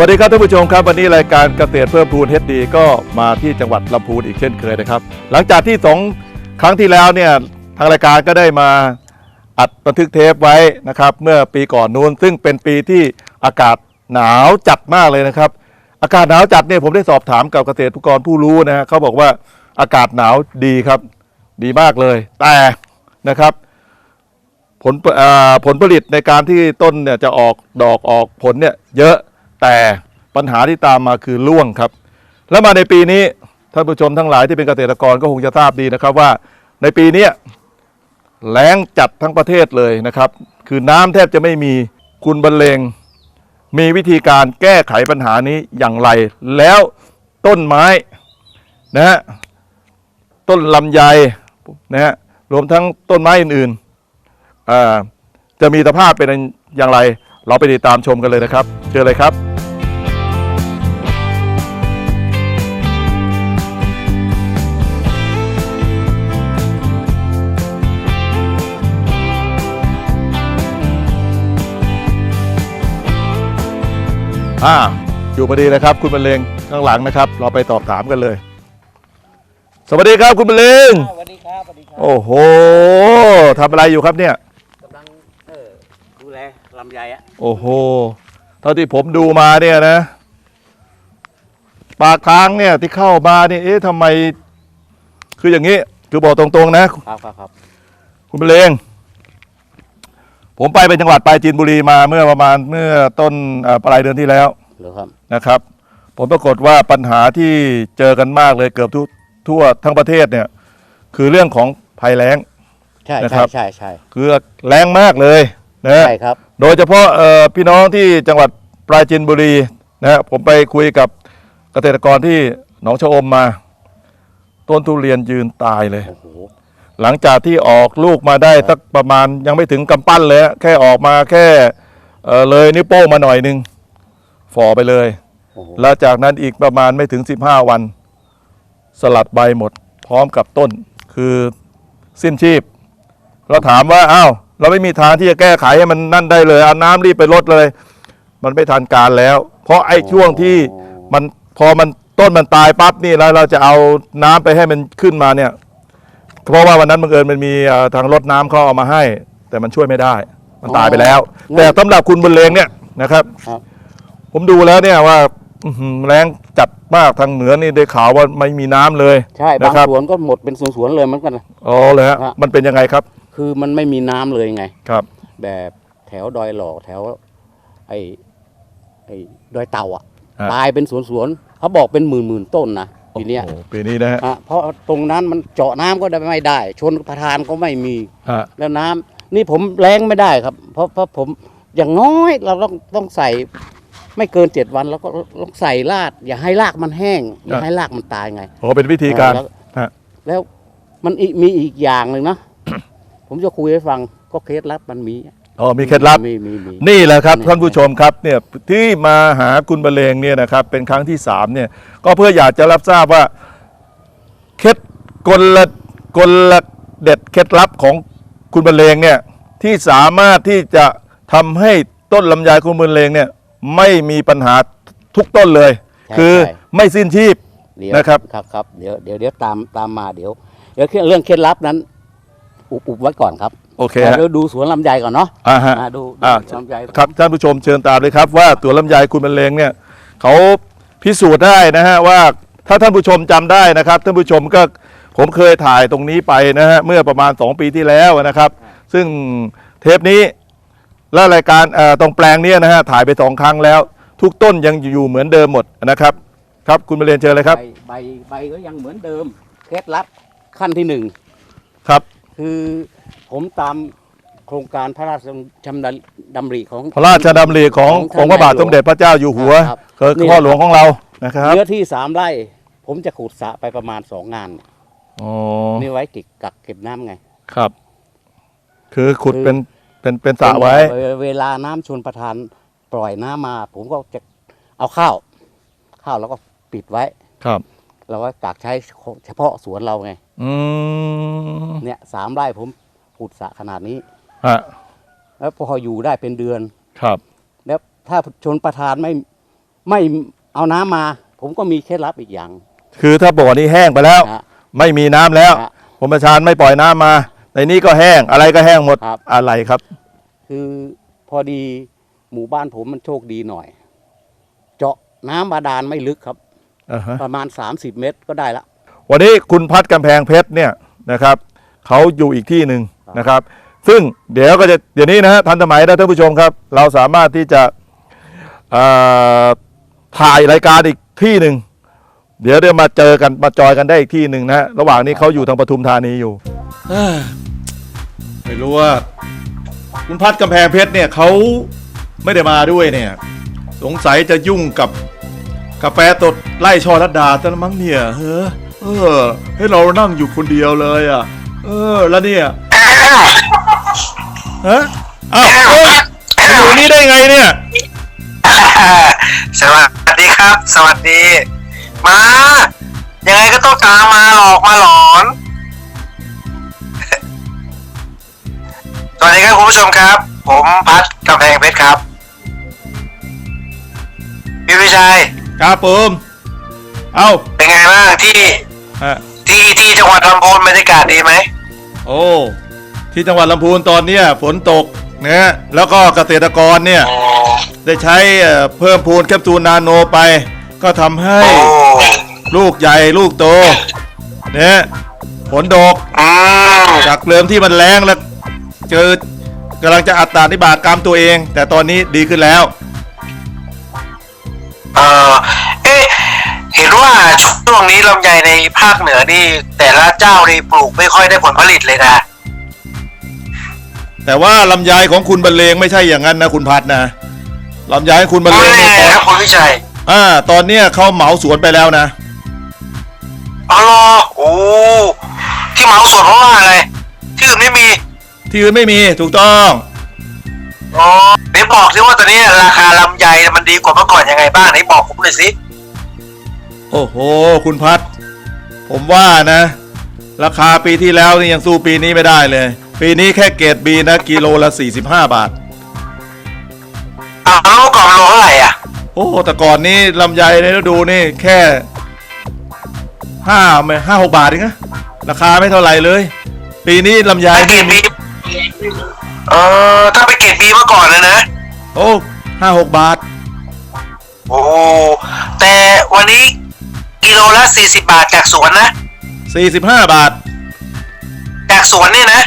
วัสดีครับท่านผู้ชมครับ วันนี้รายการเกษตรเพิ่มพูนเฮดดีก็มาที่จังหวัดลำพูนอีกเช่นเคยนะครับ หลังจากที่สองครั้งที่แล้วเนี่ยทางรายการก็ได้มาอัดบันทึกเทปไว้นะครับ เมื่อปีก่อนนู้นซึ่งเป็นปีที่อากาศหนาวจัดมากเลยนะครับ อากาศหนาวจัดเนี่ยผมได้สอบถามกับเกษตรกรผู้รู้นะฮะเขาบอกว่าอากาศหนาวดีครับ ดีมากเลย แต่นะครับผลผลผลิตในการที่ต้นเนี่ยจะออกดอกออกผลเนี่ยเยอะ แต่ปัญหาที่ตามมาคือร่วงครับ แล้วมาในปีนี้ท่านผู้ชมทั้งหลายที่เป็นเกษตรกรก็คงจะทราบดีนะครับว่า ในปีนี้แล้งจัดทั้งประเทศเลยนะครับ คือน้ำแทบจะไม่มีคุณบรรเลง มีวิธีการแก้ไขปัญหานี้อย่างไร แล้วต้นไม้นะฮะต้นลำไยนะฮะรวมทั้งต้นไม้อื่นๆจะมีสภาพเป็นอย่างไร เราไปติดตามชมกันเลยนะครับเชิญเลยครับ อ่าอยู่พอดีเลยครับ คุณบรรเลงข้างหลังนะครับ เราไปตอบถามกันเลย สวัสดีครับคุณบรรเลงสวัสดีครับสวัสดีครับโอ้โหทำอะไรอยู่ครับเนี่ยกำลังเออดูแลลำไยอะโอ้โหเท่าที่ผมดูมาเนี่ยนะ ปากทางเนี่ยที่เข้ามาเนี่ยเอ๊ะทำไม คืออย่างนี้ คือบอกตรงๆนะ ครับครับครับคุณเปรง ผมไปเป็นจังหวัดปราจีนบุรีมาเมื่อประมาณเมื่อต้นเอ่อปลายเดือนที่แล้วเหรือครับนะครับ ผมปรากฏว่าปัญหาที่เจอกันมากเลยเกือบทุกทั่วทั้งประเทศเนี่ยคือเรื่องของภัยแล้ง ใช่นะคใช่รับใช่ใช่คือแรงมากเลยนะ ใช่ครับ โดยเฉพาะเอ่อพี่น้องที่จังหวัดปราจีนบุรีนะฮะผมไปคุยกับเกษตรกรที่หนองชะอมมา ต้นทุเรียนยืนตายเลย โอ้โห หลังจากที่ออกลูกมาได้สักประมาณยังไม่ถึงกำปั้นเลยฮะแค่ออกมาแค่เอ่อเลยนิ้วโป้งมาหน่อยหนึงฝ่อไปเลย โอ้โหแล้วจากนั้นอีกประมาณไม่ถึง 15 วัน สลัดใบหมด พร้อมกับต้น คือสิ้นชีพ เราถามว่าอ้าวเราไม่มีทางที่จะแก้ไขให้มันนั่นได้เลยเอาน้ำรีบไปลดเลย มันไม่ทันการแล้ว เพราะไอ้ช่วงที่มันพอมันต้นมันตายปั๊บนี่แล้วเราจะเอาน้ำไปให้มันขึ้นมาเนี่ย เพราะว่าวันนั้นบังเอิญมันมีเอ่อทางรถน้ำเขาเอามาให้ แต่มันช่วยไม่ได้ มันตายไปแล้วแต่สำหรับคุณบุญเลงเนี่ยนะครับ ครับ ผมดูแล้วเนี่ยว่าอื้อหือแรงจัดมากทางเหนือนี่ได้ข่าวว่าไม่มีน้ำเลยใช่บางนะครับสวนก็หมดเป็นสวนๆเลยเหมือนกันนะ อ๋อเลยฮะฮะ มันเป็นยังไงครับคือมันไม่มีน้ำเลยไง ครับ แบบแถวดอยหลอกแถว ไอ้ไอ้ดอยเต่าอะ ฮะ ตายเป็นสวนๆเขาบอกเป็นหมื่นหมื่นๆต้นนะ ปีเนี้ยโอ้โหปีนี้นะฮะอะเพราะตรงนั้นมันเจาะน้ำก็ได้ไม่ได้ ชนประทานก็ไม่มี ฮะแล้วน้ำนี่ผมแรงไม่ได้ครับ เพราะเพราะผมอย่างน้อยเราต้องต้องใส่ ไม่เกินเจ็ดวันแล้วก็ต้องใส่รากอย่าให้รากมันแห้ง อย่าให้รากมันตายไง โอ้เป็นวิธีการแล้ว ฮะแล้วมันอีกมีอีกอย่างหนึ่งนะ ผมจะคุยให้ฟังก็เคล็ดลับมันมีอ๋ อมีเคล็ดลับ มีมีมี นี่แหละครับนี่ท่านผู้ชมครับเนี่ยที่มาหาคุณบรรเลงเนี่ยนะครับเป็นครั้งที่สามเนี่ยก็เพื่ออยากจะรับทราบว่าเคล็ดกลกลเด็ดเคล็ดลับของคุณบรรเลงเนี่ยที่สามารถที่จะทำให้ต้นลำไยคุณบรรเลงเนี่ยไม่มีปัญหาทุกต้นเลย ใช่คือใช่ ไม่สิ้นชีพ เดี๋ยวนะครับ ครับครับเดี๋ยวเดี๋ยวเดี๋ยวตามตามมาเดี๋ยวเดี๋ยวเรื่องเคล็ดลับนั้น อุบอุบไว้ก่อนครับ โอเคฮะ เดี๋ยวดูสวนลำไยก่อนเนาะอ่าฮะ อ่าดูดูอ่าลำไยครับท่านผู้ชมเชิญตามเลยครับ ว่าตัวลำไยคุณบรรเลงเนี่ยเขาพิสูจน์ได้นะฮะว่าถ้าท่านผู้ชมจำได้นะครับท่านผู้ชมก็ผมเคยถ่ายตรงนี้ไปนะฮะเมื่อประมาณ 2 ปีที่แล้วนะครับ ซึ่งเทปนี้และรายการเอ่อตรงแปลงเนี้นะฮะถ่ายไปสองครั้งแล้ว ทุกต้นยังอยู่เหมือนเดิมหมดนะครับ ครับคุณบรรเลงเชิญเลยครับใบใบใบก็ยังเหมือนเดิม เคล็ดลับขั้นที่หนึ่งครับ คือ ผมตามโครงการพระราชดำริของ พระราชดำริของขององค์พระบาทท่านสมเด็จพระเจ้าอยู่หัวครับ คือนี่พ่อหลวงของเรานะครับเนื้อที่สามไร่ ผมจะขุดสระไปประมาณสองงานอ๋อนี่ไว้เก็บกักเก็บน้ำไงครับ คือขุดคือเป็นเป็นเป็นสระไว้ เวเวลาน้ำชนประทานปล่อยน้ำมา ผมก็จะเอาข้าว ข้าวแล้วก็ปิดไว้ ครับ เราก็กักใช้เฉพาะสวนเราไง อืมเนี่ยสามไร่ผม ขุดสระขนาดนี้ฮะแล้วพออยู่ได้เป็นเดือน ครับ แล้วถ้าชนประทานไม่ไม่เอาน้ำมา ผมก็มีเคล็ดลับอีกอย่าง คือถ้าบ่อนี้แห้งไปแล้ว ฮะไม่มีน้ำแล้ว ฮะผมประชานไม่ปล่อยน้ำมา ในนี้ก็แห้งอะไรก็แห้งหมดครับ อะไรครับ คือพอดีหมู่บ้านผมมันโชคดีหน่อย เจาะน้ำบาดาลไม่ลึกครับ อ่าฮะ ประมาณ 30 เมตรก็ได้ละ วันนี้คุณพัดกำแพงเพชรเนี่ยนะครับเขาอยู่อีกที่หนึ่ง นะครับ ซึ่งเดี๋ยวก็จะเดี๋ยวนี้นะฮะทันสมัยนะท่านผู้ชมครับ เราสามารถที่จะเอ่อถ่ายรายการอีกที่หนึ่งเดี๋ยวเดี๋ยวมาเจอกันมาจอยกันได้อีกที่หนึ่งนะฮะระหว่างนี้เขาอยู่ทางปทุมธานีอยู่ไม่รู้ว่า คุณพัดกำแพงเพชรเนี่ยเขาไม่ได้มาด้วยเนี่ย สงสัยจะยุ่งกับกาแฟตดไล่ชอรัดดาซะแล้วมั้งเนี่ยเฮ้อเออ ให้เรานั่งอยู่คนเดียวเลยอะ เออ แล้วเนี่ย ฮะอ้าวเอ้ยมาอยู่นี่ได้ไงเนี่ย สวัสดีครับ สวัสดี มา ยังไงก็ต้องตามมาหลอกมาหลอน สวัสดีครับคุณผู้ชมครับ ผมพัดกำแพงเพชรครับ พี่วิชัย ครับผมเอ้าเป็นไงบ้างที่ฮะที่ที่จังหวัดลำพูนบรรยากาศดีไหม โอ้ ที่จังหวัดลำพูนตอนเนี้ยฝนตกนะแล้วก็เกษตรกรเนี่ยโอ้ได้ใช้เอ่อเพิ่มพูนแคปซูลนาโนไป ก็ทำให้โอ้ลูกใหญ่ลูกโตเนี่ยผลดก อืมจากเดิมที่มันแรงแล้วเจอกำลังจะอัตตานิบากรรมตัวเอง แต่ตอนนี้ดีขึ้นแล้ว เออเอ๊ะเห็นว่าช่วงนี้ลำไยในภาคเหนือนี่ แต่ละเจ้านี่ปลูกไม่ค่อยได้ผลผลิตเลยนะ แต่ว่าลำไยของคุณบรรเลงไม่ใช่อย่างนั้นนะคุณพัดนะลำไยของคุณบรรเลไม่งแน่นี่ตอนครับคุณวิชัยอ่าตอนเนี้ยเขาเหมาสวนไปแล้วนะ อ๋อเหรอโอ้ที่เหมาสวนเพราะว่าอะไรที่อื่นไม่มีที่อื่นไม่มีถูกต้อง อ๋อไหนบอกสิว่าตอนนี้ราคาลำไยมันดีกว่าเมื่อก่อนยังไงบ้างไหนบอกผมหน่อยสิโอ้โห คุณพัด ผมว่านะ ราคาปีที่แล้วนี่ยังสู้ปีนี้ไม่ได้เลย ปีนี้แค่เกรดบีนะกิโลละ 45 บาท อ้าวแล้วเมื่อก่อนมันโลเท่าไหร่อะโอ้แต่ก่อนนี้ลำไยในฤดูนี่แค่ห้าไม่ห้าหกบาทเองนะราคาไม่เท่าไหร่เลย ปีนี้ลำไยไปเกรนี่ดบีเออถ้าไปเกรดบีเมื่อก่อนนะนะ โอ้ห้าหกบาท โอ้แต่วันนี้กิโลละสี่สิบบาทจากสวนนะ 45 บาท จากสวนเนี่ยนะ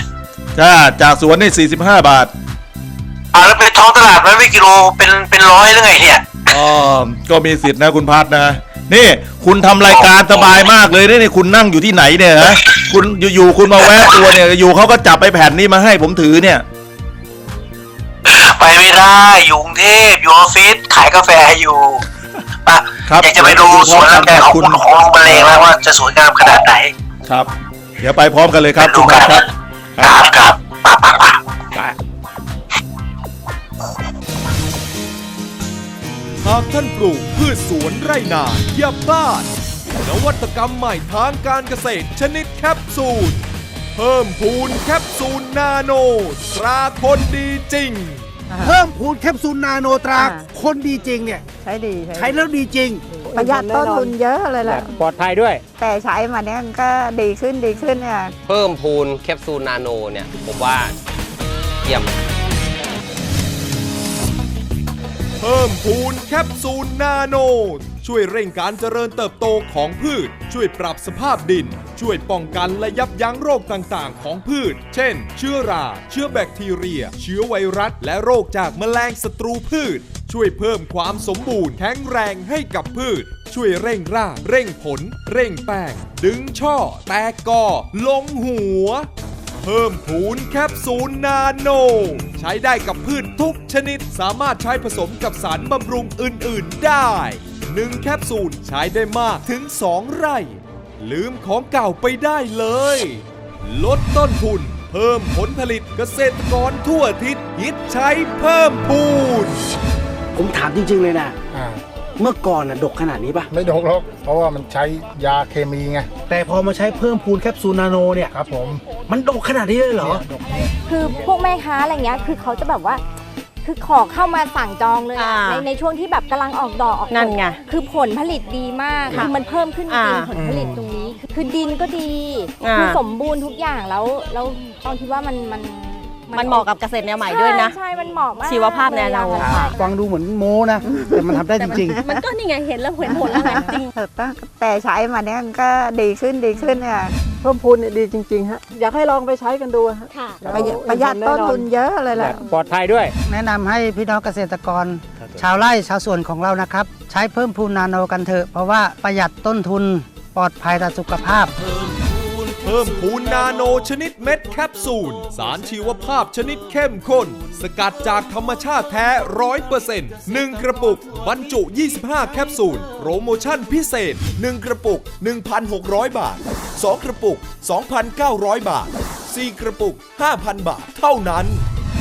จ้าจากสวนนี่45 บาทอ่าแล้วไปท้องตลาดมันไม่กิโลเป็นเป็นร้อยหรือไงเนี่ย อ๋อก็มีสิทธินะคุณพัดนะ นี่คุณทำรายการสบายมากเลยนี่นี่คุณนั่งอยู่ที่ไหนเนี่ยฮะคุณอยู่ๆคุณมาแวะตัวเนี่ยอยู่เขาก็จับไปแผ่นนี้มาให้ผมถือเนี่ย ไปไม่ได้ อยู่กรุงเทพอยู่ออฟฟิศขายกาแฟอยู่ปะครับอยากจะไปดูสวนลำไยของคุณของลุงบรรเลงแล้วว่าจะสวยงามขนาดไหน ครับ เดี๋ยวไปพร้อมกันเลยครับดูคุณกัพันดครับ ครับครับปะปะปะหากท่านปลูกพืชสวนไร่นาอย่าพลาด นวัตกรรมใหม่ทางการเกษตรชนิดแคปซูล เพิ่มพูนแคปซูลนาโน ตราคนดีจริง เพิ่มพูนแคปซูลนาโนตรา อ่า คนดีจริงเนี่ย ใช้ดีใช้แล้วดีจริง ประหยัดต้นทุนเยอะเลยแหละปลอดภัยด้วย แต่ใช้มาเนี้ยมันก็ดีขึ้นดีขึ้นเนี่ยเพิ่มพูนแคปซูลนาโนเนี่ยผมว่าเยี่ยม เพิ่มพูนแคปซูลนาโน ช่วยเร่งการเจริญเติบโตของพืช ช่วยปรับสภาพดิน ช่วยป้องกันและยับยั้งโรคต่างๆ ของพืช เช่น เชื้อรา เชื้อแบคทีเรีย เชื้อไวรัส และโรคจากแมลงศัตรูพืช ช่วยเพิ่มความสมบูรณ์แข็งแรงให้กับพืช ช่วยเร่งรากเร่งผล เร่งแป้ง ดึงช่อ แตกกอ ลงหัว เพิ่มพูนแคปซูลนาโน ใช้ได้กับพืชทุกชนิด สามารถใช้ผสมกับสารบำรุงอื่น ๆ ได้ 1 แคปซูลใช้ได้มากถึง 2 ไร่ ลืมของเก่าไปได้เลย ลดต้นทุน เพิ่มผลผลิตเกษตรกรทั่วทิศฮิตใช้เพิ่มพูน ผมถามจริง ๆ เลยนะ อ่าเมื่อก่อนน่ะดกขนาดนี้ปะไม่ดกหรอกเพราะว่ามันใช้ยาเคมีไงแต่พอมาใช้เพิ่มพูนแคปซูลนาโนเนี่ย ครับผมมันดกขนาดนี้เลยเหรอเนี่ยดกเนี่ยคือพวกแม่ค้าอะไรเงี้ย คือเขาจะแบบว่า คือขอเข้ามาสั่งจองเลยอะอ่าในในช่วงที่แบบกำลังออกดอกออกผลนั่นไงคือผลผลิตดีมากค่ะคือมันเพิ่มขึ้นจริงอ่าผลผลิตตรงนี้ คือดินก็ดีอ่า คือสมบูรณ์ทุกอย่างแล้วแล้วตอนคิดว่ามันมันมันเหมาะกับเกษตรแนวใหม่ด้วยนะ ใช่ใช่มันเหมาะมากชีวภาพแนวเลยอะใช่ฟังดูเหมือนโม้นะ แต่มันทำได้จริงๆมันก็นี่ไงเห็นแล้วเห็นผลแล้วไงจริงตั้งแต่ใช้มาเนี่ยก็ดีขึ้นดีขึ้นเนี่ย เพิ่มพูนเนี่ยดีจริง ๆ ฮะ อยากให้ลองไปใช้กันดูฮะค่ะ ประหยัดประหยัดต้นทุนเยอะเลยแหละปลอดภัยด้วย แนะนำให้พี่น้องเกษตรกรชาวไร่ชาวสวนของเรานะครับ ใช้เพิ่มพูนนาโนกันเถอะ เพราะว่าประหยัดต้นทุนปลอดภัยต่อสุขภาพ เพิ่ม เพูนนาโนชนิดเม็ดแคปซูล สารชีวภาพชนิดเข้มข้น สกัดจากธรรมชาติแท้ร้อยเปอร์เซ็นต์หนึ่งกระปุก บรรจุ 25 แคปซูล โปรโมชั่นพิเศษ 1 กระปุก 1,600 บาท 2 กระปุก 2,900 บาท 4 กระปุก 5,000 บาทเท่านั้น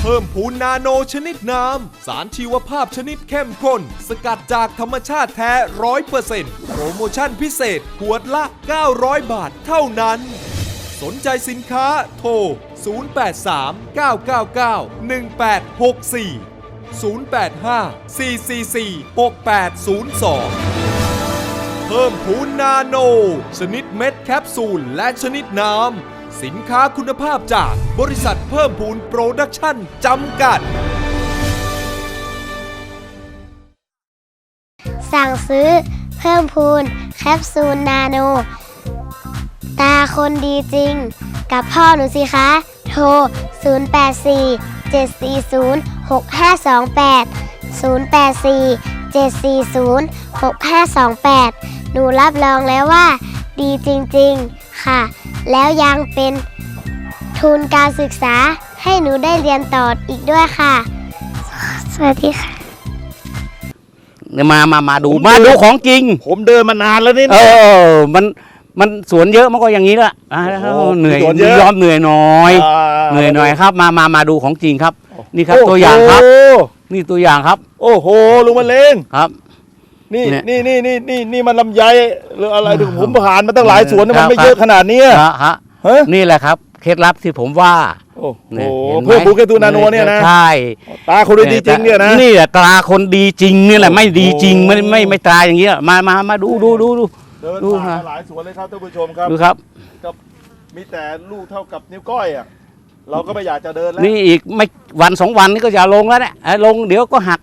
เพิ่มพูนนาโนชนิดน้ำ สารชีวภาพชนิดเข้มข้น สกัดจากธรรมชาติแท้ร้อยเปอร์เซ็นต์โปรโมชั่นพิเศษขวดละ 900 บาทเท่านั้น สนใจสินค้าโทร 083 999 1864 085 444 6802 เพิ่มพูนนาโน ชนิดเม็ดแคปซูลและชนิดน้ำ สินค้าคุณภาพจากบริษัทเพิ่มพูนโปรดักชั่นจำกัด สั่งซื้อเพิ่มพูนแคปซูลนาโน ตาคนดีจริง กับพ่อหนูสิคะ โทร 084 740 6528 084 740 6528 หนูรับรองแล้วว่า ดีจริงๆ ค่ะ แล้วยังเป็นทุนการศึกษาให้หนูได้เรียนต่ออีกด้วยค่ะ สวัสดีค่ะเนี่ยมามามาดูมาดูของจริง ผมเดินมานานแล้วนี่เออมัน มันสวนเยอะมันก็อย่างนี้ละอ่าโอ้โหเหนื่อยสวนเยอะ ยอมเหนื่อยหน่อยาเหนื่อยหน่อยครับ มามามาดูของจริงครับ นี่ครับโโหตัวอย่างครับ นี่ตัวอย่างครับโอ้โหลุงมะเลงครับ นี่เนี่ยนี่นี่นี่นี่นี่มันลำไยหรืออะไรถึงผมผ่านมาตั้งหลายสวนนะครัมันบไม่เยอะขนาดเนี้ยฮะฮะเฮ้ยนี่แหละครับเคล็ดลับที่ผมว่าโอ้โหเนี่ยห็นไหเพื่อปูแคตูนาโนเนี่ยนะใช่ ตาคนดีจริงเนี่ยนะ นี่แหละตราคนดีจริงนี่แหละไม่ดีจริงโอ้ไม่ไม่ไม่ตราอย่างเงี้ยมามามาดูดูดูดู เดินดูผ่านฮะมาหลายสวนเลยครับท่านผู้ชมครับดูครับกับมีแต่ลูกเท่ากับนิ้วก้อยอะเราก็ไม่อยากจะเดินแล้วนี่อีกไม่วันสองวันนี้ก็จะลงแล้วเนี่ยเอ้ยลงเดี๋ยวก็หัก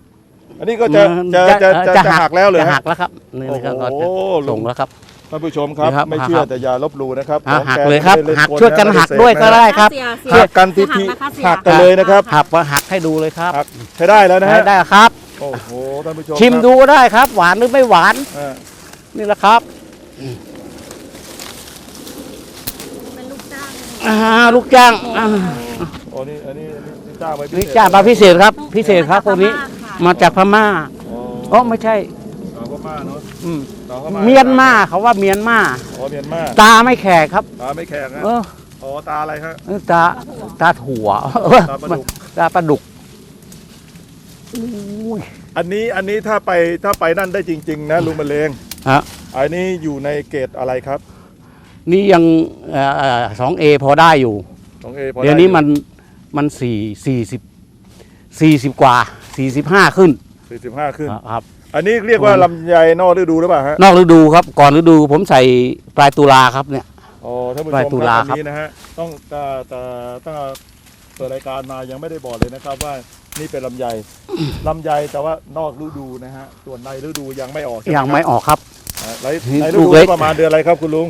อันนี้ก็จะจะจะจะจะหักแล้วเลยจะฮะหักแล้วครับนี่นะครับโอ้ก็โหจะส่งแล้วครับท่านผู้ชมครับนี่ครับไม่เชื่อครับแต่อย่าลบหลู่นะครับอะของหักแเลยครับไม่ได้หักล่ช่วยกันไม่หักเสด้วยก็ได้ครับหักกันทีทีหักกันเลยนะครับหักว่าหักให้ดูเลยครับหักใช้ได้แล้วนะฮะได้ครับโอ้โหท่านผู้ชมชิมครับดูก็ได้ครับ หวานหรือไม่หวานอ่านี่แหละครับ อ่าลูกจ้างอ่าโอ้นี่อันนี้อันนี้จ้างไว้พินี่เศษจ้างมาพิเศษครับ พิเศษครับคนนี้ มาจากพม่าอ๋ออ๋อไม่ใช่ สาวพม่าเนาะอืมสาวพม่เมียนมาเขาว่าเมียนมาอ๋อเมียนมาตาไม่แขกครับ ตาไม่แข็งนะเอออ๋อตาอะไรฮะ ตาตาถั่วตาปลาดุก ตาปลาดุกอันนี้อันนี้ถ้าไปถ้าไปนั่นได้จริง ๆ นะลุงมะเร็ง ฮะอันนี้อยู่ในเกรดอะไรครับนี่ยังสองเอพอได้อยู่ของเอเดี๋ยวนี้มันมันสี่สี่สิบสี่สิบกว่าสี่สิบห้าขึ้นสี่สิบห้าขึ้นครับ อันนี้เรียกว่าลำไยนอกฤดูหรือเปล่าฮะนอกฤดูครับก่อนฤดูผมใส่ปลายตุลาครับเนี่ยอ๋อท่านผู้ชปลายมตุคลารับครับอันนี้นะฮะต้องแต่แต่ตั้งแต่เปิดรายการมายังไม่ได้บอกเลยนะครับว่านี่เป็นลำไยลำไยแต่ว่านอกฤดูนะฮะส่วนในฤดูยังไม่ออกใช่หยังไม่ครับออกครับอ่า ในนี่ในฤลูดูกเล็กประมาณเดือนอะไรครับคุณลุง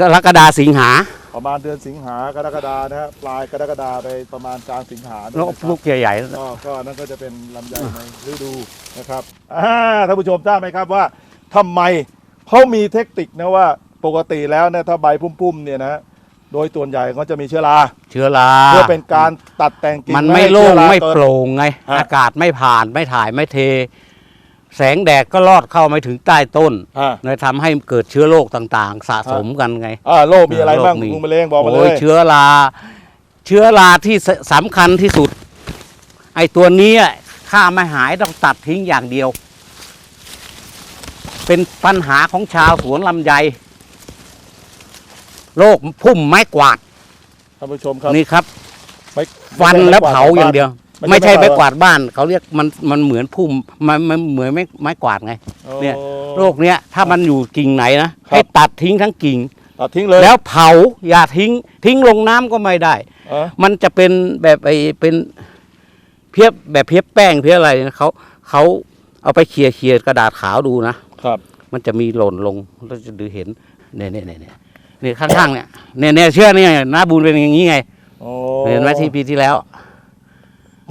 กรกฎาสิงหา ประมาณเดือนสิงหากรกฎานะฮะปลายกรกฎาไปประมาณกลางสิงหาแล้วนะครับลูกใหญ่ก็ก็นั่นก็จะเป็นลำไยในฤดูนะครับอ่าท่านผู้ชมทราบไหมครับว่าทำไมเขามีเทคนิคนะว่าปกติแล้วเนี่ยถ้าใบพุ่มๆเนี่ยนะโดยส่วนใหญ่เขาจะมีเชื้อราๆเชื้อราเพื่อเป็นการตัดแต่งกิ่งมันให้ไม่โล่งเชื้อราไม่เกิดโปร่งไงฮะอากาศไม่ผ่านไม่ถ่ายไม่เท แสงแดดก็ลอดเข้าไม่ถึงใต้ต้นอ่า เลยทำให้เกิดเชื้อโรคต่างๆ สะสมกันไง อ่าโรคมีอะไรบ้างโรคมี ลุงมะเร็งบอกมาเลโอ้ยย เชื้อรา เชื้อราที่สสำคัญที่สุด ไอ้ตัวนี้อะถ้าไม่หายต้องตัดทิ้งอย่างเดียว เป็นปัญหาของชาวสวนลำไยโรคพุ่มไม้กวาดท่านผู้ชมครับนี่ครับ ไม่ฟันไม่ใช่แล้วไม้กวดเผาอย่างเดียวช ไม่ใช่ไม้ไม้กกวาดวาดบ้าน เขาเรียกมันมันเหมือนพุ่มมันมันเหมือนไม้ไม้กวาดไง เนี่ยโอ้โรคเนี้ยถ้ามันอยู่กิ่งไหนนะ ครับ ให้ตัดทิ้งทั้งกิ่ง ตัดทิ้งเลยแล้วเผาอย่าทิ้ง ทิ้งลงน้ำก็ไม่ได้ เออมันจะเป็นแบบไอ้เป็นเพียบแบบเพียบแป้งเพียบอะไรนะเขาเขาเอาไปเขี่ยเขี่ยกระดาษขาวดูนะ ครับ มันจะมีหล่นลงเราจะดูเห็นเนี่ยเนี่ยเนี่ยเนี่ยเนี่ยข้างๆเนี่ยเนี่ยเนี่ยเชื่อเนี่ยหน้าบุญเป็นอย่างนี้ไง โอ้เห็นไหมที่ปีที่แล้ว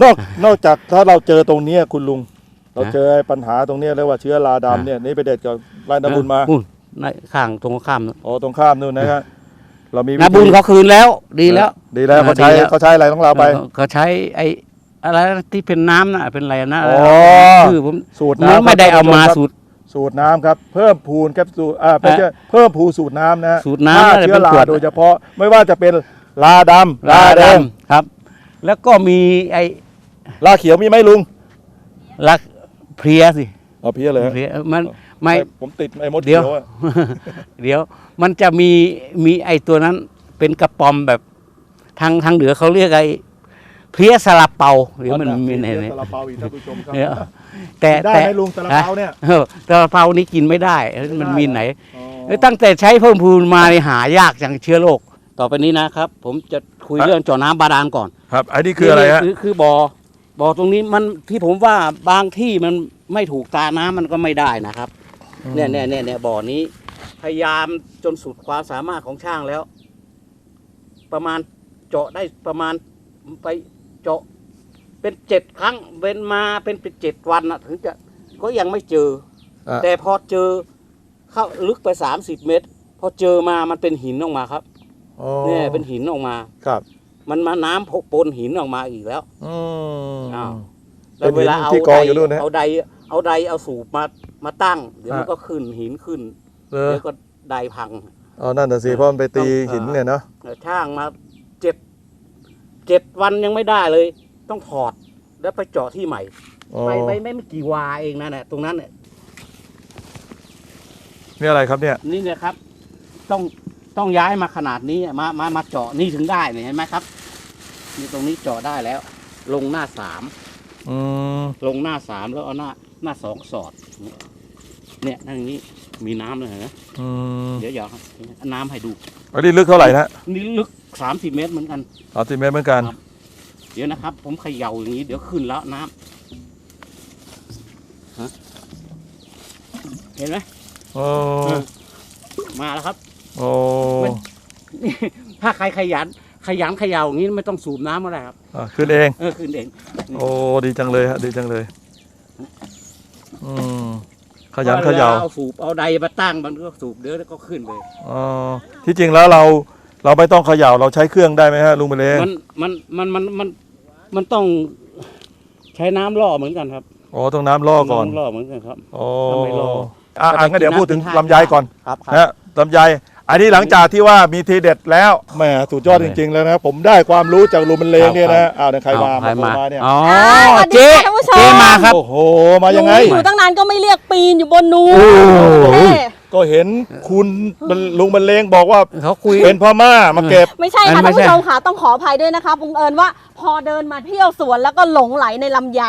นอกนอกจากถ้าเราเจอตรงเนี้ยคุณลุง เราฮะเจอไอ้ปัญหาตรงเนี้ยเรียกว่าเชื้อราดำเนี่ยนี่ไปเด็ดกับไร่นาบุญมานู่นในข้างตรงข้ามนู่นโอ้ตรงข้ามนู่นนะครับเรามีวิธีนาบุญเขาคืนแล้ว ดีแล้ว ดีแล้วเขาใช้ดีแล้วเขาใช้อะไรของเราไปเขาใช้ไอ้อะไรนะที่เป็นน้ำนะเป็นอะไรนะอ๋อคือผมสูตรมันน้ำไม่ได้เอามาครับสูตรสูตรน้ำครับเพิ่มพูนแคปซูลอ่าไม่ใช่เพิ่มพูนสูตรน้ำนะฮะสูตรน้ำฆ่าน่าจะเชื้เป็อนราขวดโดยเฉพาะไม่ว่าจะเป็นลาดำลาแดงครับ แล้วก็มีไอ้ ลาเขียวมีไหมลุงลักเพลียสิเอาเพี้ยเลยฮะเพลียมันไม่ ผมติดไอ้มดเดี๋เขียยว วอะ เดี๋ยวมันจะมีมีไอ้ตัวนั้นเป็นกระป๋อมแบบทางทางเหนือเขาเรียกไอ้เพลียสลับเปาเดี๋ยวมันมีเนไหนซาลาเปาอีกท่านผู้ชมครับเนี่ยแต่ได้แต่ไหมลุงซาลาเปาเนี่ยเออซาลาเปานี้กินไม่ได้มันมีไหน อ๋อ เอ้ยตั้งแต่ใช้เพิ่มพูนมานี่หายากจังเชื้อโรคต่อไปนี้นะครับ ผมจะคุยเรื่องเจาะน้ำบาดาลก่อนครับ อันนี้คืออะไรฮะ คือคือบ่อ บ่อตรงนี้มันที่ผมว่าบางที่มันไม่ถูกตาน้ำมันก็ไม่ได้นะครับ เนี่ยเนี่ยเนี่ยเนี่ยบ่อนี้ พยายามจนสุดความสามารถของช่างแล้ว ประมาณเจาะได้ประมาณไปเจาะเป็นเจ็ดครั้งเป็นมาเป็นเป็นเจ็ดวันนะถึงจะก็ยังไม่เจอ อะ แต่พอเจอเข้าลึกไปสามสิบเมตร พอเจอมามันเป็นหินออกมาครับอ๋อเนี่ยเป็นหินออกมา ครับ มันมาน้ำพกปนหินออกมาอีกแล้วอืมอ้าวเป็นหินเวลาเอาที่กใดองอยู่นู่นนะ เอาใดเอาใดเอาสูบมามาตั้งเดี๋ยวมันฮะก็ขึ้นหินขึ้นเออเดี๋ยวก็ใดพังอ๋อนั่นน่ะสิเพราะมันไปตีต้องหินเนี่ยเนาะช่างมาเจ็ดเจ็ดวันยังไม่ได้เลย ต้องถอดแล้วไปเจาะที่ใหม่อ๋อไปไปไม่ไม่กี่วาเองนะเนี่ยตรงนั้นเนี่ยนี่อะไรครับเนี่ยนี่นะครับ ต้อง ต้องย้ายมาขนาดนี้มามามาเจาะนี่ถึงได้เนี่ยเห็นไหมครับนี่ตรงนี้เจาะได้แล้ว ลงหน้าสามอืมลงหน้าสามแล้วเอาหน้าหน้าสองสอด เนี่ยเนี่ยนั่นอย่างนี้มีน้ำเลยเห็นไหมอืมเดี๋ยวอย่าเอาน้ำให้ดู อันนี้ลึกเท่าไหร่นะนี่ลึกสามสิบเมตรเหมือนกัน สามสิบเมตรเหมือนกัน ครับ เดี๋ยวนะครับ ผมเขย่าอย่างนี้เดี๋ยวขึ้นแล้วน้ำฮะเห็นไหมโอ้ มาแล้วครับ โอ้มันถ้าใครขยัน ขยันเขย่าอย่างนี้ไม่ต้องสูบน้ำอะไรครับอะขึ้นเอง เออขึ้นเองโอ้ดีจังเลยฮะดีจังเลย อืมขยันเขย่าวลเอาสูบเอาใดมาตั้งมันก็สูบเดี๋ยวก็ขึ้นเลยอ๋อที่จริงแล้วเราเราไม่ต้องเขย่าเราใช้เครื่องได้ไหมฮะลุงไปเลยมันมันมันมันมันมันต้องใช้น้ำล่อเหมือนกันครับอ๋อต้องน้ำล่อก่อนน้ำล่อเหมือนกันครับโอ้ทำไมล่ออะอะงั้นเดี๋ยวพูดถึงลำไยก่อนครับครับนะฮะลำไย อันนี้หลังจากที่ว่ามีทีเด็ดแล้วแหมสุดยอดจริง ๆ แล้วนะผมได้ความรู้จากลุงบรรเลงเนี่ยนะอ้าวเนี่ยใครมาใครมามามาเนี่ยอ๋อสวัสดีเจ๊ค่ะท่านผู้ชมเจ๊มาครับโอ้โหมายังไงอยู่ตั้งนานก็ไม่เรียกปีนอยู่บนนู้นโอ้โหเอ๊ะก็เห็นคุณบรรลุงบรรเลงบอกว่าเขาคุยเป็นพ่อม่ามาเก็บ ไม่ใช่อัค่ะนไม่ท่านผู้ใช่ชมค่ะต้องขออภัยด้วยนะคะบังเอิญว่าพอเดินมาเที่ยวสวนแล้วก็หลงไหลในลำไย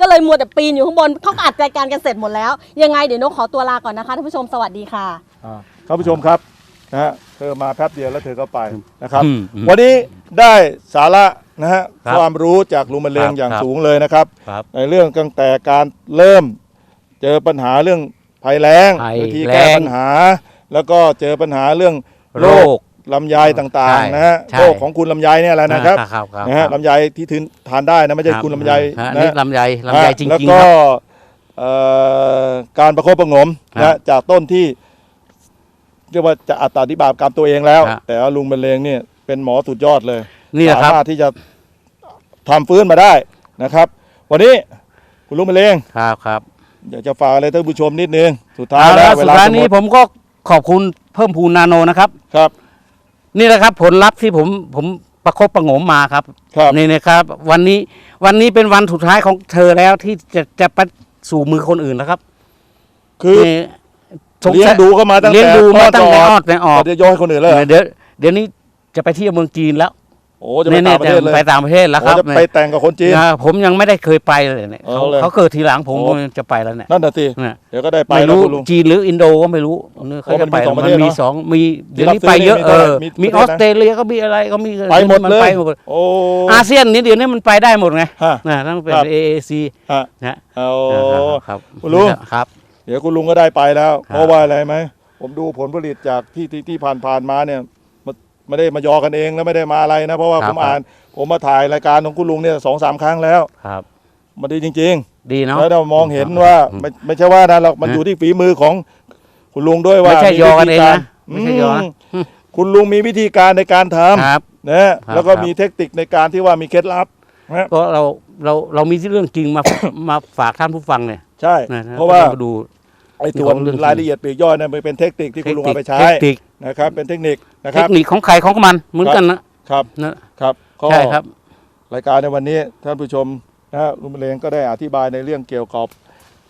ก็เลยมัวแต่ปีนอยู่ข้างบนเขาก็อัดรายการกันเสร็จหมดแล้ว ยังไงเดี๋ยวนกขอตัวลาก่อนนะคะท่านผู้ชมสวัสดีค่ะอ่าท่านผู้ชมครับ นะฮะเธอมาแป๊บเดียวแล้วเธอก็ไปนะครับ อืมอืมวันนี้ได้สาระนะฮะครับความรู้จากลุงบรรเลงครับอย่างครับ สูงเลยนะครับ ครับ ในเรื่องตั้งแต่การเริ่มเจอปัญหาเรื่องภัยแล้งภัยวิธีแล้งแก้ปัญหา แล้วก็เจอปัญหาเรื่องโรโรค ค ลำไยต่างใช่ๆนะฮะใช่ โรคของคุณลำไยเนี่ยแหละนะครับครับครับนะฮะลำไยที่ถือทานได้นะไม่ใช่คุณลำไยฮะนะนี่ลำไยลำไยจแล้วริงๆก็ครับ เอ่อการประคบประหงมครันะบจากต้นที่ เรียกว่าจะอัตตาธิบาปกรรมตัวเองแล้วครับแต่ว่าลุงบรรเลงเนี่ยเป็นหมอสุดยอดเลยนี่แหละครับสามารถที่จะทำฟื้นมาได้นะครับ วันนี้คุณลุงบรรเลงครับครับอยากจะฝากอะไรท่านผู้ชมนิดนึงสุดท้ายเอาแล้ละวเวสุดลาท้ายจะหมนี้ดผมก็ขอบคุณเพิ่มพูนนาโนนะครับ ครับนี่แหละครับผลลัพธ์ที่ผมผมประคบประหงมมาครับ ครับ นี่นะครับ วันนี้วันนี้เป็นวันสุดท้ายของเธอแล้วที่จะจะไปสู่มือคนอื่นแล้วครับคือนี่สงสั เลี้ยงดูก็มาตั้งแต่เลี้ยงดูมาตั้งแต่ออออดดแต่ออกจะโยนให้คนอื่นเลยเหรอเดี๋ยวเดี๋ยวนี้จะไปเที่ยวเมืองจีนแล้วโอ้จะไปเนี่ยต่างประเทศเลยไปต่างประเทศแล้วครับโอ้จะไปแต่งกับคนจีนนะผมยังไม่ได้เคยไปเลยเนี่ยเอาเขาเลยเขาเกิดทีหลังผมโอ้จะไปแล้วเนี่ยนั่นน่ะสิเนี่ยเดี๋ยวก็ได้ไปไม่แล้วรู้คุณลุงจีนหรืออินโดก็ไม่รู้เนี่ยเขาโอ้มัจะนไปมีสองประมัเทศนมีเนอะสองมีเดี๋ยวนี้ที่ไปรับซื้อเยอะนี่เออมีมีประเทศนะออสเตรเลียก็มีอะไรก็มีไปหมดนเลยไปหมดโอ้อาเซียนนี่เดี๋ยวนี้มันไปได้หมดไงฮะนะต้องเป็นครับ AAC ฮะนะเอาครับคุณลุงครับ เดี๋ยวคุณลุงก็ได้ไปแล้วครับเพราะว่าอะไรไหมผมดูผลผลิตจากที่ที่ที่ผ่านผ่านๆมาเนี่ยมันไม่ได้มายอกันเองแล้วไม่ได้มาอะไรนะ เพราะว่าครัผบมอ่าน ผมมาถ่ายรายการของคุณลุงเนี่ยสองสามครั้งแล้วครับ มันดีจริงดีๆเนาะแล้วเรามองเห็นว่าไม่ไม่ใช่ว่านะเรามันฮะอยู่ที่ฝีมือของคุณลุงด้วยว่าไม่ใช่มียอกันวิธีเองการนะไม่ใช่ยอนะมคุณลุงมีวิธีการในการทครับำนะครับแล้วก็ครับมีเทคนิคในการที่ว่ามีเคล็ดลับนะก็เราเราเรามีที่เรื่องจริงมามาฝากท่านผู้ฟังเนี่ยใช่นะเพราะว่าก็ดู ไอ้ส่วนเรื่องจริงรายละเอียดปลีกย่อยเนี่ยมันเป็นเทคนิคที่คุณลุงเอาไปใช้เทคนิคนะครับเป็นเทคนิคนะคเทรับ คนิคของใครของมันเหมือนกันนะครับนะครับก็ใช่ครับ รายการในวันนี้ท่านผู้ชมนะฮะลุงมะเรงก็ได้อธิบายในเรื่องเกี่ยวกับ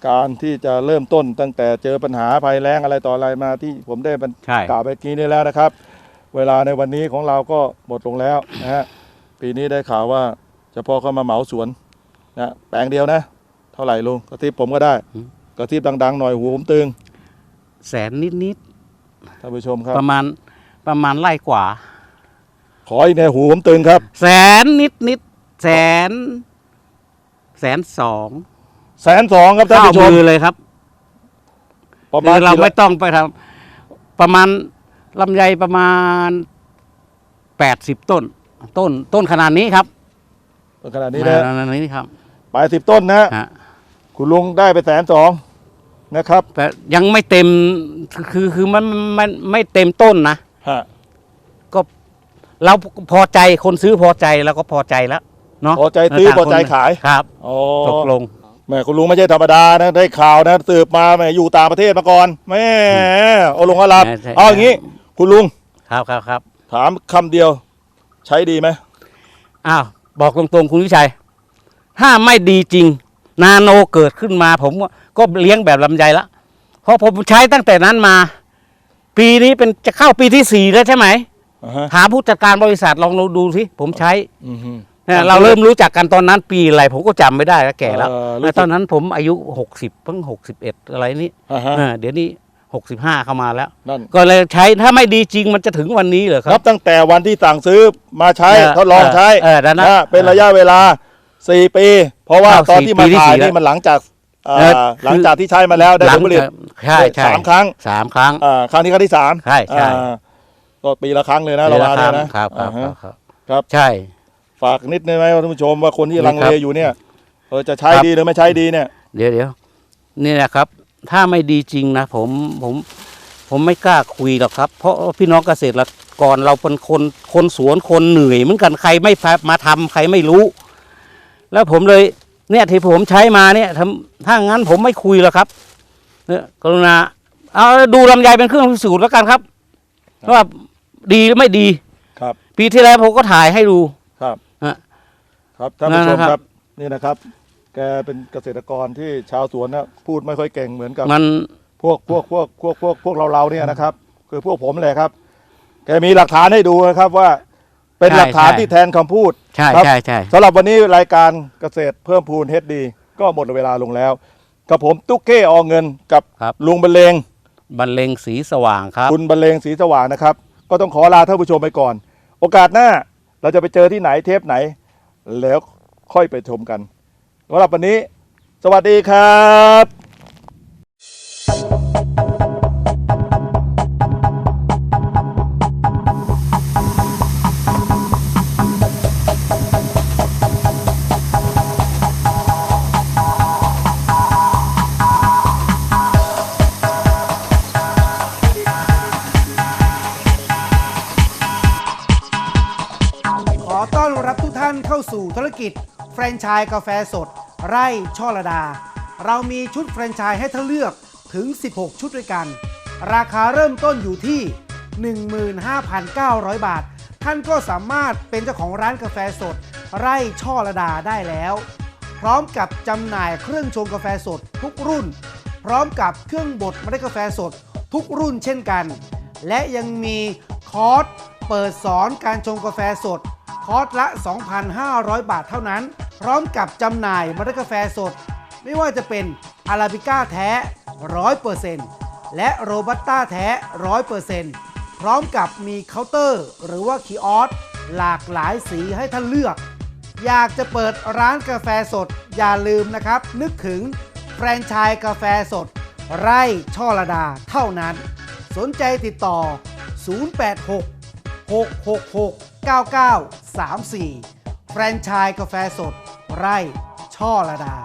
การที่จะเริ่มต้นตั้งแต่เจอปัญหาภัยแล้งอะไรต่ออะไรมาที่ผมได้บรรใช่ กล่าวไปเมื่อกี้นี้แล้วนะครับ เวลาในวันนี้ของเราก็หมดลงแล้วนะฮะปีนี้ได้ข่าวว่าเฉพาะเข้ามาเหมาสวนนะแปลงเดียวนะ เท่าไหร่ลุงกระทิบผมก็ได้ กระทิบดังๆหน่อยหูผมตึงแสนนิดนิดท่านผู้ชมครับ ๆประมาณประมาณไร่กว่า ขออีกในหูผมตึงครับ แสนนิดนิดๆแสน แสนสองแสนสองครับท่านเข้าผู้ชมมือเลยครับประมาณคือเรากี่ไม่ต้องไปทำประมาณลำไยประมาณแปดสิบต้น ต้นต้นขนาดนี้ครับขนาดนี้นะขนาดนี้ครับปลายสิบต้นนะฮะคุณลุงได้ไปแสนสอง นะครับแต่ยังไม่เต็มคือคือมันมันไม่เต็มต้นนะฮะก็เราพอใจคนซื้อพอใจเราก็พอใจแล้วเนาะพอใจซื้อต่างพอใจคนขายครับอ๋อตกลงแหม่คุณลุงไม่ใช่ธรรมดานะได้ข่าวนะสืบมาแหม่อยู่ต่างประเทศมาก่อนแหม่เอาลงอาหรับใช่ใช่เอาอย่างนี้ คุณลุงครับครับครับถามคำเดียว ใช้ดีไหมอ้าวบอกตรงๆคุณวิชัย ถ้าไม่ดีจริง นาโนเกิดขึ้นมาผม ก็เลี้ยงแบบลำไยละเพราะผมใช้ตั้งแต่นั้นมา ปีนี้เป็นจะเข้าปีที่สี่แล้วใช่ไหมอ่าฮะถามผู้จัดการบริษัทลองดูสิผมใช้อือฮึ เนี่ยเราเริ่มรู้จักกันตอนนั้นปีอะไรผมก็จำไม่ได้แล้วแก่แล้วเออรู้สึก ตอนนั้นผมอายุหกสิบเพิ่งหกสิบเอ็ดอะไรนี่อ่าฮะเออเดี๋ยวนี้หกสิบห้าเข้ามาแล้ว นั่นก็เลยใช้ถ้าไม่ดีจริงมันจะถึงวันนี้เหรอคนัรับบตั้งแต่วันที่สั่งซื้อมาใช้เออทดลองใช้เออเออนั่นนะนะเป็นระยะเวลาสี่ปี เพราะว่าเข้าตอนที่มาสี่ปีที่ถ่ายสี่แล้วนี่มันหลังจากอ่า เออหลังจากที่ใช้มาแล้วได้หผลัลผลิตใช่ใช่สามครั้งสามครั้งอ่าครั้งนี้ครั้งที่สามใช่ใช่ อ่าก็ปีละครั้งเลยนะเรามาเนี่ยนะครับครัอ่าบฮะครับครับ ใช่ ฝากนิดนึงไหมท่านผู้ชมว่าคนที่นี่ลังเลครับอยู่เนี่ยเออจะใช้ครับ ดีหรือไม่ใช้ดีเนี่ย เดี๋ยวเดี๋ยวนี่แหละครับ ถ้าไม่ดีจริงนะผมผมผมไม่กล้าคุยหรอกครับ เพราะพี่น้องเกษตรกรเราเป็นคนคนสวนคนเหนื่อยเหมือนกันใครไม่มาทำใครไม่รู้ แล้วผมเลย เนี่ยที่ผมใช้มาเนี่ยทำถ้างั้นผมไม่คุยหรอกครับเนี่ยกรุณาเอาดูลำไยเป็นเครื่องพิสูจน์แล้วกันครับว่าดีหรือไม่ดีครับ ปีที่แล้วผมก็ถ่ายให้ดูครับฮะครับท่านผู้ชมนั่นนะครับครับนี่นะครับ แกเป็นเกษตรกรที่ชาวสวนนะพูดไม่ค่อยเก่งเหมือนกับมันพวกพวกพวกพวกพวกพวกเราเราๆเนี่ยนะครับ คือพวกผมเลยครับ แกมีหลักฐานให้ดูนะครับว่า เป็นใช่หลักฐานใช่ที่แทนคำพูดใช่ครับใช่ใช่สำหรับวันนี้รายการเกษตรเพิ่มพูนเฮดดี ก็หมดเวลาลงแล้วกับผมตุ๊กเก้อเงินกับครับ ลุงบรรเลง บรรเลงสีสว่างครับ คุณบรรเลงสีสว่างนะครับ ก็ต้องขอลาท่านผู้ชมไปก่อน โอกาสหน้าเราจะไปเจอที่ไหนเทปไหน แล้วค่อยไปชมกันสำหรับวันนี้ สวัสดีครับ กิจ แฟรนไชส์กาแฟสด ไร่ช่อระดา เรามีชุดแฟรนไชส์ให้ท่านเลือกถึง 16 ชุดด้วยกัน ราคาเริ่มต้นอยู่ที่ 15,900 บาท ท่านก็สามารถเป็นเจ้าของร้านกาแฟสด ไร่ช่อระดาได้แล้ว พร้อมกับจำหน่ายเครื่องชงกาแฟสดทุกรุ่น พร้อมกับเครื่องบดเมล็ดกาแฟสดทุกรุ่นเช่นกัน และยังมีคอร์สเปิดสอนการชงกาแฟสด อร์สละ 2,500 บาทเท่านั้น พร้อมกับจำหน่ายเมล็ดกาแฟสด ไม่ว่าจะเป็นอาราบิก้าแท้ 100%และโรบัสต้าแท้ 100%พร้อมกับมีเคาน์เตอร์ หรือว่าคีออสหลากหลายสีให้ท่านเลือก อยากจะเปิดร้านกาแฟสด อย่าลืมนะครับ นึกถึงแฟรนไชส์กาแฟสด ไร่ช่อระดาเท่านั้น สนใจติดต่อ 086 666 9934 แฟรนไชส์กาแฟสด ไร่ช่อระดา